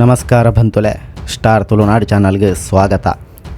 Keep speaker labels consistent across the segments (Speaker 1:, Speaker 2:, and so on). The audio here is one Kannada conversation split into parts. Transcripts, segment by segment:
Speaker 1: ನಮಸ್ಕಾರ ಬಂತುಲೆ. ಸ್ಟಾರ್ ತುಳುನಾಡು ಚಾನಲ್ಗೆ ಸ್ವಾಗತ.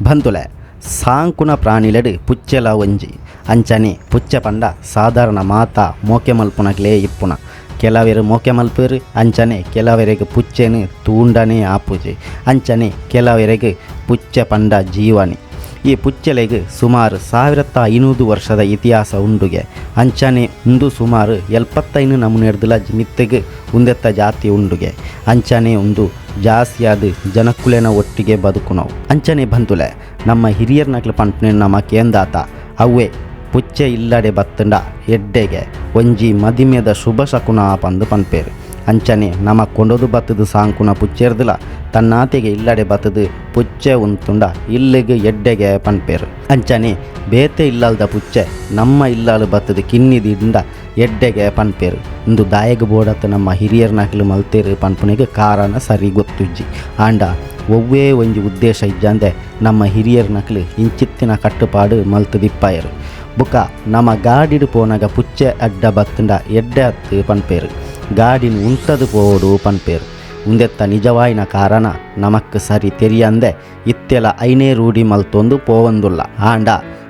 Speaker 1: ಬಂತುಲೆ, ಸಾಂಕುನ ಪ್ರಾಣಿಲೆಡ್ ಪುಚ್ಚೆಲ ಒಂಜಿ. ಅಂಚನೆ, ಪುಚ್ಚ ಪಂಡ, ಸಾಧಾರಣ ಮಾತ ಮೋಕೆ ಮಲ್ಪುನಕ್ಲೇ ಇಪ್ಪುನ. ಕೆಲವರು ಮೋಕೆ ಮಲ್ಪುರು ಅಂಚನೆ, ಕೆಲವರಿಗೆ ಪುಚ್ಚೆನು ತೂಂಡನೇ ಆಪುಜಿ. ಅಂಚನೆ, ಕೆಲವರಿಗೆ ಪುಚ್ಚೆ ಪಂಡ ಜೀವನಿ. ಈ ಪುಚ್ಚೆಲೆಗೆ ಸುಮಾರು ಸಾವಿರತ್ತ ಐನೂರು ವರ್ಷದ ಇತಿಹಾಸ ಉಂಡುಗೆ. ಅಂಚನೆ ಉಂದು ಸುಮಾರು ಎಲ್ಪತ್ತೈನು ನಮೂನೆರ್ದುಲ ಮಿತ್ತೆಗೆ ಉಂದೆತ್ತ ಜಾತಿ ಉಂಡುಗೆ. ಅಂಚನೆ ಒಂದು ಜಾಸ್ತಿಯಾದ ಜನಕುಲೆನ ಒಟ್ಟಿಗೆ ಬದುಕುನವು ಅಂಚನೆ ಬಂತುಲೆ ನಮ್ಮ ಹಿರಿಯರ್ ನಕ್ಲು ಪಂಪನೆ ನಮ್ಮ ಕೇಂದಾತ. ಅವೇ ಪುಚ್ಚೆ ಇಲ್ಲಡೆ ಬತ್ತಂಡ, ಎಡ್ಡೆಗೆ ಒಂಜಿ ಮದಿಮೆದ ಶುಭ ಶಕುನ ಪಂದು ಪನ್ಪೇರು. ಅಂಚನೆ ನಮ ಕೊಂಡೋದು ಬತ್ತದು ಸಾಂಕುನ ಪುಚ್ಚೆರ್ದಿಲ ತನ್ನಾತೆಗೆ ಇಲ್ಲಡೆ ಬತ್ತದು ಪುಚ್ಚೆ ಉಂತುಂಡ ಇಲ್ಲಿಗೆ ಎಡ್ಡೆಗೆ ಪನ್ಪೇರು. ಅಂಚನೆ, ಬೇತೆ ಇಲ್ಲಲ್ದ ಪುಚ್ಚೆ, ನಮ್ಮ ಇಲ್ಲಾಲು ಬತ್ತದು ಕಿನ್ನಿದಿಂದ ಎಡ್ಡೆಗೆ ಪನ್ಪೇರು. ಇಂದು ದಾಯಗ ಬೋಡತ್ತ ನಮ್ಮ ಹಿರಿಯರ ನಕಲು ಮಲ್ತೇರು ಪನ್ಪುನಿಗೆ ಕಾರಣ ಸರಿ ಗೊತ್ತುಜ್ಜಿ. ಆಂಡ, ಒವ್ವೇ ಒಂಜಿ ಉದ್ದೇಶ ಇಜ್ಜಂದೆ ನಮ್ಮ ಹಿರಿಯರ ನಕಲು ಇಂಚಿತ್ತಿನ ಕಟ್ಟುಪಾಡು ಮಲ್ತದಿಪ್ಪಾಯರು. ಬುಕ, ನಮ್ಮ ಗಾಡಿಡು ಪೋನಾಗ ಪುಚ್ಚೆ ಅಡ್ಡ ಬತ್ತಂಡ ಎಡ್ಡೆ ಹತ್ತು ಪನ್ಪೇರು. ಗಾಡಿನ ಉಂಟದು ಪೋಡು ಪನ್ಪೇರು. ಉಂದೆತ್ತ ನಿಜವಾಯಿನ ಕಾರಣ ನಮಕ್ ಸರಿ ತೆರಿಯಂದೆ ಇತ್ತೆಲ ಐನೇ ರೂಢಿ ಮಲ್ತೊಂದು ಪೋವಂದುಲ್ಲ. ಆಂಡ,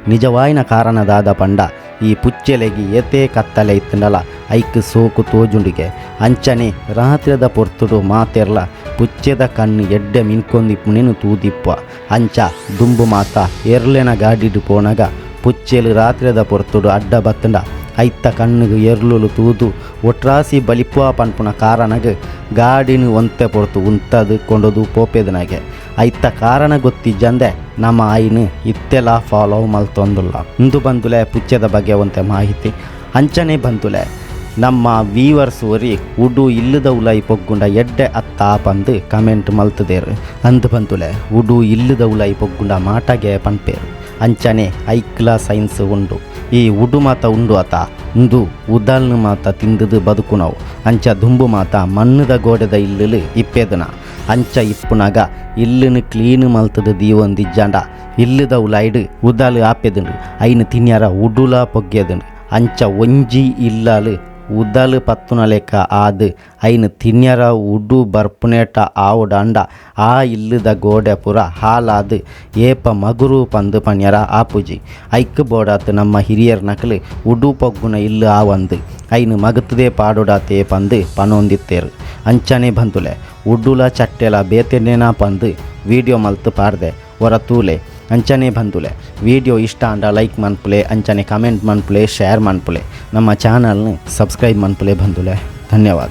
Speaker 1: ನಿಜವಾಯಿನ ಕಾರಣದಾದ ಪಂಡ, ಈ ಪುಚ್ಚೆಲೆಗಿ ಏತೇ ಕತ್ತಲೆ ಇತ್ತಂಡಲ, ಐಕ್ ಸೋಕು ತೋಜುಂಡಿಗೆ. ಅಂಚನೆ ರಾತ್ರಿದ ಪೊರ್ತುಡು ಮಾತೆರ್ಲ, ಪುಚ್ಚೆದ ಕಣ್ಣು ಎಡ್ಡೆ ಮಿನ್ಕೊಂದಿಪ್ಪುನೇನು ತೂದಿಪ್ಪ. ಅಂಚ, ದುಂಬು ಮಾತ ಎರ್ಲೆನ ಗಾಡಿಡು ಪೋನಗ ಪುಚ್ಚೆಲು ರಾತ್ರಿದ ಪೊರ್ತುಡು ಅಡ್ಡ ಬತ್ತಂಡ. ಐತ್ತ ಕಣ್ಣುಗು ಎರ್ಲುಲು ತೂದು, ಒಟ್ರಾಸಿ ಬಲಿಪುವ ಪನ್ಪುನ ಕಾರಣಗ್ ಗಾಡಿನ ಒಂತೆ ಪೊರ್ತು ಉಂತದು ಕೊಂಡದು ಪೋಪೆದನಗೆ. ಐತ್ತ ಕಾರಣ ಗೊತ್ತಿಜ್ಜಂದೆ ನಮ್ಮ ಆಯಿನ ಇತ್ತೆಲ್ಲ ಫಾಲೋ ಮಲ್ತೊಂದುಲ್ಲ. ಇಂದು ಬಂದುಲೆ ಪುಚ್ಚದ ಬಗ್ಗೆ ಒಂತೆ ಮಾಹಿತಿ. ಅಂಚನೆ ಬಂದುಲೆ, ನಮ್ಮ ವೀವರ್ಸ್ ಒರಿ ಉಡು ಇಲ್ಲದ ಉಲೈ ಪೊಗ್ಗುಂಡ ಎಡ್ಡೆ ಅತ್ತ ಪಂದು ಕಮೆಂಟ್ ಮಲ್ತದೇರು. ಅಂದು ಬಂದುಲೆ, ಉಡು ಇಲ್ಲದ ಉಲೈ ಪೊಗ್ಗುಂಡ ಮಾಟಗೆ ಪನ್ಪೇರು. ಅಂಚನೆ ಐಕ್ಲ ಸೈನ್ಸ್ ಉಂಡು. ಈ ಉಡು ಮಾತ ಉಂಡು ಆತ ಇಂದು ಉದಾಲ್ನ ಮಾತ ತಿಂದದು ಬದುಕುನವು ಅಂಚ ದುಂಬು ಮಾತ ಮಣ್ಣದ ಗೋಡೆದ ಇಲ್ಲಲು ಇಪ್ಪೆದನ. ಅಂಚ ಇಪ್ಪುನಾಗ ಇಲ್ಲಿನ ಕ್ಲೀನ್ ಮಲ್ತದ ದೀವೊಂದಿಜ್ಜಾಂಡ ಇಲ್ಲದ ಉಲಾಯ್ಡು ಉದಾಲು ಆಪೆದುಂಡು ಐನು ತಿನ್ಯಾರ ಉಡುಲ ಪೊಗ್ಗೆದುಂಡು ಅಂಚ ಒಂಜಿ ಇಲ್ಲಾಲು ಉದಲು ಪತ್ತುನ ಲೆಕ್ಕ ಆದ್. ಐನು ತಿನ್ಯರ ಉಡು ಬರ್ಪುನೇಟ ಆವುಡ ಅಂಡ ಆ ಇಲ್ಲದ ಗೋಡೆ ಪುರ ಹಾಲಾದ್. ಏಪ ಮಗುರು ಪಂದು ಪನ್ಯರ ಆಪುಜಿ ಐಕ್ ಬೋಡಾತ್ ನಮ್ಮ ಹಿರಿಯರ್ ನಕಲು ಉಡು ಪೊಗ್ಗುನ ಇಲ್ಲು ಆವಂದು ಐನು ಮಗತದೇ ಪಾಡೋಡಾತೆ ಪಂದು ಪನೊಂದಿತ್ತೇರು. ಅಂಚನೆ ಬಂದುಲೆ ಉಡ್ಡುಲ ಚಟ್ಟೆಲ ಬೇತೆನೇನ ಪಂದು. ವಿಡಿಯೋ ಮಲ್ತು ಪಾಡ್ದೆ ಹೊರತೂಲೆ ಅಂಚನೆ ಬಂದುಲೆ. ವಿಡಿಯೋ ಇಷ್ಟ ಅಂಡ ಲೈಕ್ ಮನ್ಪುಲೆ, ಅಂಚನೆ ಕಮೆಂಟ್ ಮನ್ಪುಲೆ ಶೇರ್ ಮನ್ಪುಲೆ. ನಮ್ಮ ಚಾನಲ್ನ ಸಬ್ಸ್ಕ್ರೈಬ್ ಮನ್ಪುಲೆ ಬಂದುಲೆ. ಧನ್ಯವಾದ.